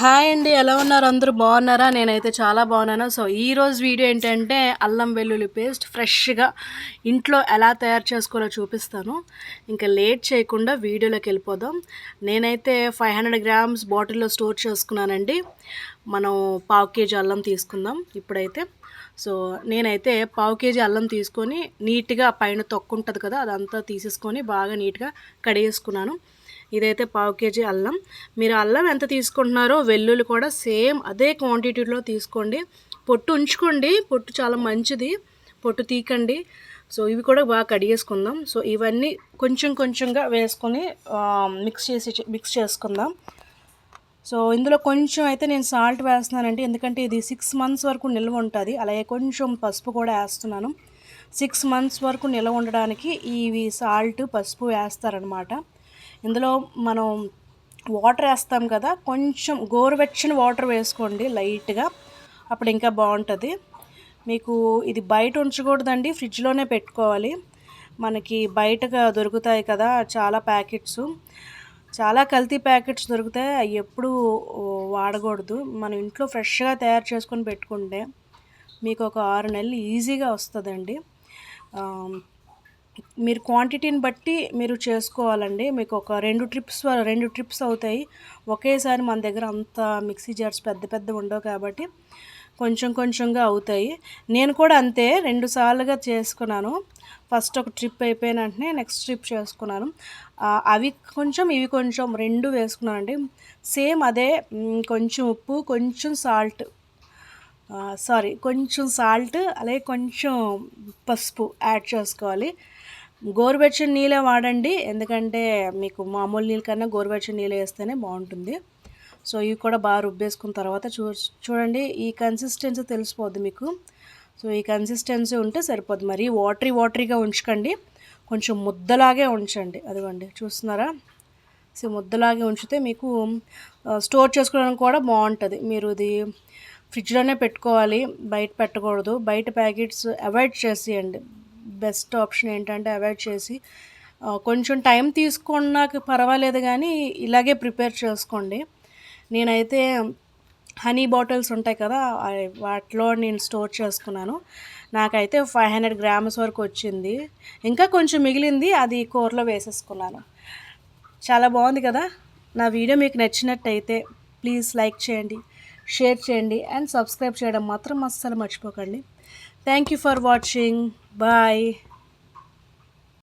Hi అండి ఎలా ఉన్నారు? అందరూ బాగున్నారా? నేనైతే చాలా బాగున్నాను. సో ఈరోజు వీడియో ఏంటంటే అల్లం వెల్లుల్లి పేస్ట్ ఫ్రెష్గా ఇంట్లో ఎలా తయారు చేసుకోవాలో చూపిస్తాను. ఇంకా లేట్ చేయకుండా వీడియోలోకి వెళ్ళిపోదాం. నేనైతే ఫైవ్ హండ్రెడ్ గ్రామ్స్ బాటిల్లో స్టోర్ చేసుకున్నానండి. మనం పావు కేజీ అల్లం తీసుకుందాం ఇప్పుడైతే. సో నేనైతే పావు కేజీ అల్లం తీసుకొని నీట్గా పైన తొక్కు ఉంటుంది కదా అదంతా తీసేసుకొని బాగా నీట్గా కడిగేసుకున్నాను. ఇదైతే పావు కేజీ అల్లం. మీరు అల్లం ఎంత తీసుకుంటున్నారో వెల్లుల్లి కూడా సేమ్ అదే క్వాంటిటీలో తీసుకోండి. పొట్టు ఉంచుకోండి. పొట్టు చాలా మంచిది. పొట్టు తీకండి. సో ఇవి కూడా బాగా కడిగేసుకుందాం. సో ఇవన్నీ కొంచెం కొంచెంగా వేసుకొని మిక్స్ చేసి మిక్స్ చేసుకుందాం. సో ఇందులో కొంచెం అయితే నేను సాల్ట్ వేస్తున్నానండి. ఎందుకంటే ఇది సిక్స్ మంత్స్ వరకు నిల్వ ఉంటుంది. అలాగే కొంచెం పసుపు కూడా వేస్తున్నాను. సిక్స్ మంత్స్ వరకు నిల్వ ఉండడానికి ఇవి సాల్ట్ పసుపు వేస్తారనమాట ఇందులో మనం వాటర్ వేస్తాం కదా కొంచెం గోరువెచ్చని వాటర్ వేసుకోండి లైట్గా. అప్పుడు ఇంకా బాగుంటుంది. మీకు ఇది బయట ఉంచకూడదండి ఫ్రిడ్జ్లోనే పెట్టుకోవాలి. మనకి బయటగా దొరుకుతాయి కదా చాలా ప్యాకెట్స్. చాలా కల్తీ ప్యాకెట్స్ దొరుకుతాయి అవి ఎప్పుడు వాడకూడదు. మనం ఇంట్లో ఫ్రెష్గా తయారు చేసుకొని పెట్టుకుంటే మీకు ఒక ఆరు నెలలు ఈజీగా వస్తుందండి. మీరు క్వాంటిటీని బట్టి మీరు చేసుకోవాలండి. మీకు ఒక రెండు ట్రిప్స్ రెండు ట్రిప్స్ అవుతాయి. ఒకేసారి మన దగ్గర అంత మిక్సీ జార్స్ పెద్ద పెద్ద ఉండవు కాబట్టి కొంచెం కొంచెంగా అవుతాయి. నేను కూడా అంతే రెండు సార్లుగా చేసుకున్నాను. ఫస్ట్ ఒక ట్రిప్ అయిపోయిన వెంటనే నెక్స్ట్ ట్రిప్ చేసుకున్నాను. అవి కొంచెం ఇవి కొంచెం రెండు వేసుకున్నానండి. సేమ్ అదే కొంచెం ఉప్పు కొంచెం సాల్ట్. సారీ కొంచెం సాల్ట్ అలాగే కొంచెం పసుపు యాడ్ చేసుకోవాలి. గోరువెచ్చని నీళ్ళే వాడండి. ఎందుకంటే మీకు మామూలు నీళ్ళ కన్నా గోరువెచ్చని నీళ్ళు వేస్తేనే బాగుంటుంది. సో ఇవి కూడా బాగా రుబ్బేసుకున్న తర్వాత చూ చూడండి ఈ కన్సిస్టెన్సీ తెలిసిపోద్ది మీకు. సో ఈ కన్సిస్టెన్సీ ఉంటే సరిపోద్ది. మరి వాటరీ వాటరీగా ఉంచకండి. కొంచెం ముద్దలాగే ఉంచండి. అదిగోండి చూస్తున్నారా? సో ముద్దలాగే ఉంచితే మీకు స్టోర్ చేసుకోవడానికి కూడా బాగుంటుంది. మీరు ఇది ఫ్రిడ్జ్లోనే పెట్టుకోవాలి. బయట పెట్టకూడదు. బయట ప్యాకెట్స్ అవాయిడ్ చేసేయండి. బెస్ట్ ఆప్షన్ ఏంటంటే అవాయిడ్ చేసి కొంచెం టైం తీసుకున్నాక పర్వాలేదు కానీ ఇలాగే ప్రిపేర్ చేసుకోండి. నేనైతే హనీ బాటిల్స్ ఉంటాయి కదా వాటిలో నేను స్టోర్ చేసుకున్నాను. నాకైతే ఫైవ్ హండ్రెడ్ గ్రామ్స్ వరకు వచ్చింది. ఇంకా కొంచెం మిగిలింది అది కూరలో వేసేసుకున్నాను. చాలా బాగుంది కదా? నా వీడియో మీకు నచ్చినట్టయితే ప్లీజ్ లైక్ చేయండి. షేర్ చేయండి అండ్ సబ్స్క్రైబ్ చేయడం మాత్రం అస్సలు మర్చిపోకండి. Thank you for watching bye